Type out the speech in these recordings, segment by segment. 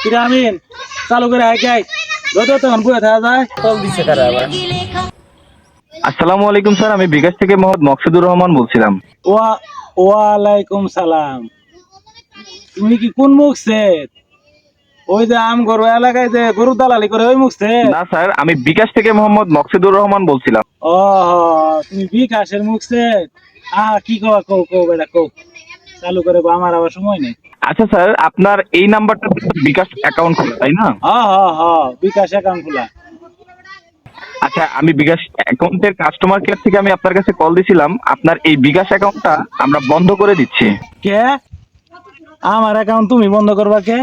কিরে আমিন চালু করে আয় যত তখন বয়ে থাকা যায় কল দিচ্ছে তারা আবার। আসসালামু আলাইকুম স্যার আমি বিকাশ থেকে মোহাম্মদ মকসুদুর রহমান বলছিলাম। ওয়া ওয়ালাইকুম সালাম। তুমি কি কোন মুখ ওই যে আম গরু এলাকায় যে গরু দালালি করে ওই মুখ সেট? না স্যার আমি বিকাশ থেকে মোহাম্মদ মকসুদুর রহমান বলছিলাম। ও তুমি বিকাশের মুখ সেট? আহ কি কবা কও কও বেটা কও। চালু করে কও, আমার আবার সময় নেই। আচ্ছা স্যার আপনার এই নাম্বারটা বিকাশ অ্যাকাউন্ট খোলা তাই না? হ হ হ বিকাশ অ্যাকাউন্ট খোলা। আচ্ছা আমি বিকাশ অ্যাকাউন্টের কাস্টমার কেয়ার থেকে আমি আপনার কাছে কল দিছিলাম। আপনার এই বিকাশ অ্যাকাউন্টটা আমরা বন্ধ করে দিচ্ছি। কে? আমার অ্যাকাউন্ট তুমি বন্ধ করবা কে?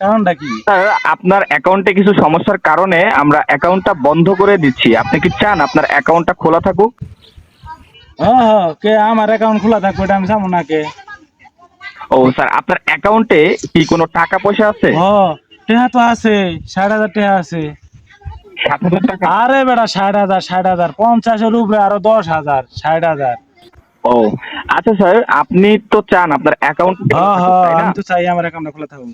কারণটা কি? স্যার আপনার অ্যাকাউন্টে কিছু সমস্যার কারণে আমরা অ্যাকাউন্টটা বন্ধ করে দিচ্ছি। আপনি কি চান আপনার অ্যাকাউন্টটা খোলা থাকুক? হ্যাঁ হ্যাঁ কে? আমার অ্যাকাউন্ট খোলা থাকবে এটা আমি জানো না কে? ও স্যার আপনার অ্যাকাউন্টে কি কোনো টাকা পয়সা আছে? ও টেহা তো আছে ষাট হাজার টেহা আছে। সাত হাজার টাকা? আরে বেটা ষাট হাজার ষাট হাজার পঞ্চাশের উপরে আরও দশ হাজার ষাট হাজার। ও আচ্ছা স্যার আপনি তো চান আপনার অ্যাকাউন্ট হ্যাঁ হ্যাঁ আমি তো চাই আমার অ্যাকাউন্ট খোলা থাকুক।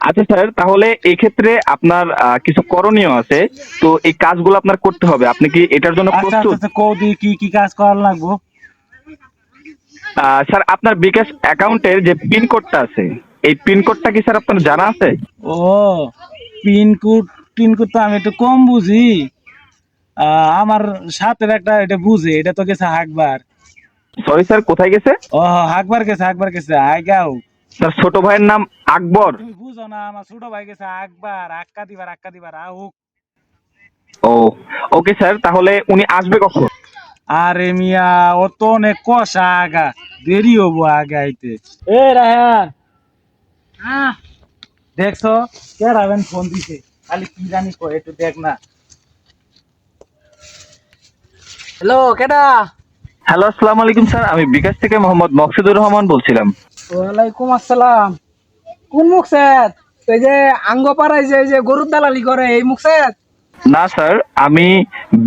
আচ্ছা স্যার তাহলে এই ক্ষেত্রে আপনার কিছু করণীয় আছে। তো এই কাজগুলো আপনার করতে হবে। আপনি কি এটার জন্য আচ্ছা আচ্ছা প্রস্তুত? আচ্ছা কি কি কাজ করা লাগবো? স্যার আপনার বিকাশ অ্যাকাউন্টের যে পিন কোডটা আছে এই পিন কোডটা কি স্যার আপনার জানা আছে? ও পিনকোড পিনকোড তো আমি একটু কম বুঝি। আমার সাথের একটা এটা বুঝে এটা তো গেছে হাকবার। সরি স্যার কোথায় গেছে? ও হাকবার গেছে হাকবার গেছে আগাও। স্যার ছোট ভাইয়ের নাম আকবর। তুমি বুঝো না আমার ছোট ভাই গেছে আকবার আক্কা দিবার আক্কা দিবার আহুক ও ওকে স্যার তাহলে উনি আসবে কখন? আরে মিয়া অত অনেক কষা আগা দেরি হব আগে আইতে। এ রায়হান হ্যাঁ। দেখছ কে রাবেন ফোন দিছে খালি কি জানি কয় একটু দেখ না। হ্যালো কেডা? হ্যালো আসসালামু আলাইকুম স্যার আমি বিকাশ থেকে মোহাম্মদ মকসুদুর রহমান বলছিলাম। ওয়ালাইকুম আসসালাম। কোন মুখসেদ? এই যে আঙ্গ পাড়ায় যে এই যে গরুর দালালি করে এই মুখসেদ? না স্যার আমি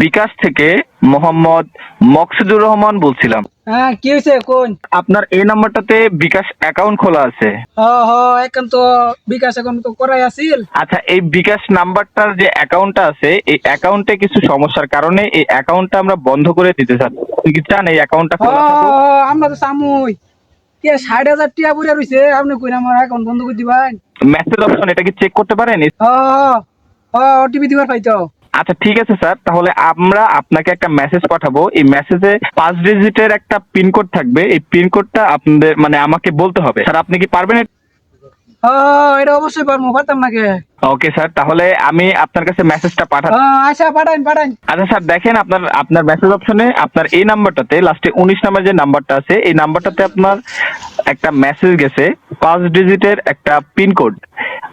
বিকাশ থেকে মোহাম্মদ মকসুদুর রহমান বলছিলাম। হ্যাঁ কি হয়েছে কোন? আপনার এই নাম্বারটাতে বিকাশ অ্যাকাউন্ট খোলা আছে। হ হ এখন তো বিকাশ এখন তো করাই আছিল। আচ্ছা এই বিকাশ নাম্বারটার যে অ্যাকাউন্টটা আছে এই অ্যাকাউন্টে কিছু সমস্যার কারণে এই অ্যাকাউন্টটা আমরা বন্ধ করে দিতে আপনি কি চান এই অ্যাকাউন্টটা খোলা থাকুক? আমরা তো সামুই কে ষাট হাজার টিয়া বুড়ে রয়েছে আপনি কই আমার অ্যাকাউন্ট বন্ধ করে দিবেন। মেসেজ অপশন এটা কি চেক করতে পারেন? হ। ওটিপি দিবার পাইতো। আচ্ছা ঠিক আছে স্যার। তাহলে আমরা আপনাকে একটা মেসেজ পাঠাবো। এই মেসেজে পাঁচ ডিজিটের একটা পিনকোড থাকবে। এই পিনকোডটা আপনাদের মানে আমাকে বলতে হবে। স্যার আপনি কি পারবেন এটা অবশ্যই পারব পারতাম নাকি? ওকে স্যার তাহলে আমি আপনার কাছে মেসেজটা হ্যাঁ আচ্ছা পাঠান পাঠান আচ্ছা স্যার দেখেন আপনার আপনার মেসেজ অপশনে আপনার এই নাম্বারটাতে লাস্টে উনিশ নাম্বার যে নাম্বারটা আছে এই নাম্বারটাতে আপনার একটা মেসেজ গেছে পাঁচ ডিজিটের একটা পিনকোড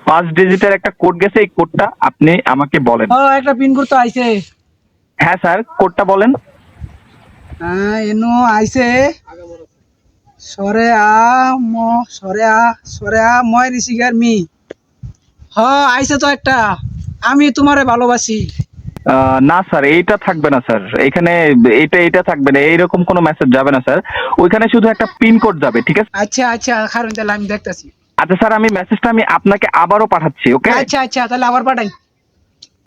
পাঁচ ডিজিটের একটা কোড গেছে এই কোডটা আপনি আমাকে বলেন। হ একটা পিন করতে আইছে। হ্যাঁ স্যার কোডটা বলেন। হ্যাঁ এনো আইছে। সরে আ ম সরে আ সরে আ মই ঋষিকার মি। হ আইছে তো একটা। আমি তোমারে ভালোবাসি। না স্যার এইটা থাকবে না স্যার। এখানে এইটা এইটা থাকবে না। এইরকম কোনো মেসেজ যাবে না স্যার। ওইখানে শুধু একটা পিন কোড যাবে ঠিক আছে? আচ্ছা আচ্ছা কারণ তাহলে আমি দেখতাছি। আচ্ছা স্যার আমি মেসেজটা আমি আপনাকে আবারও পাঠাচ্ছি ওকে আচ্ছা আচ্ছা তাহলে আবার পাঠাই।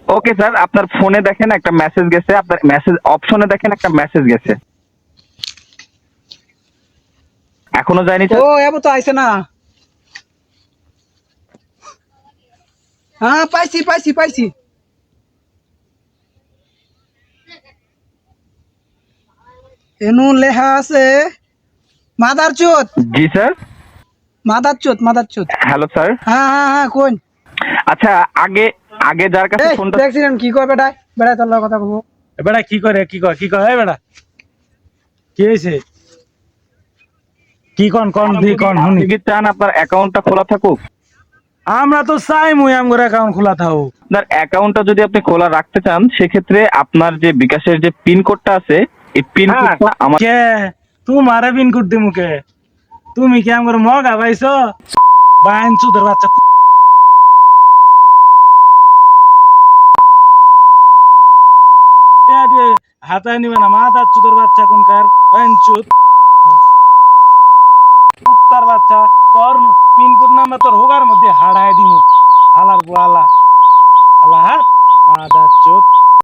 ওকে স্যার আপনার ফোনে দেখেন একটা মেসেজ গেছে আপনার মেসেজ অপশনে দেখেন একটা মেসেজ গেছে। এখনও যায়নি ও এবার তো আইছে না। হ্যাঁ পাইছি পাইছি পাইছি। এনু লেখা আছে মাদার জি স্যার? মাদার চোত হ্যালো স্যার হ্যাঁ হ্যাঁ হ্যাঁ কোন? আচ্ছা আগে আগে যার কাছে ফোনটা দেখছিলেন কি কয় বেটা বেটা তোর লগে কথা বলব। বেটা কি করে কি কয় কি কয় এই বেটা কি হয়েছে? কি কন কন দি কন শুনি। কি চান আপনার অ্যাকাউন্টটা খোলা থাকুক? আমরা তো চাই মুই আমগর অ্যাকাউন্ট খোলা থাকুক। আপনার অ্যাকাউন্টটা যদি আপনি খোলা রাখতে চান সেক্ষেত্রে আপনার যে বিকাশের যে পিন কোডটা আছে এই পিন হ্যাঁ। কোডটা আমার কে? তোমারে বিন করতে মুখে তুমি কি আমগর মগা পাইছো? বাইন চুদের বাচ্চা হাতায় নিবে না, মাথা চুদের বাচ্চা কোনকার বাইন চুদ। কুত্তার বাচ্চা, তোর পিনকোড নাম্বার তোর হোগার মধ্যে হাড়ায় দিমু। বুয়ালা আলা হা মাদার চোদ।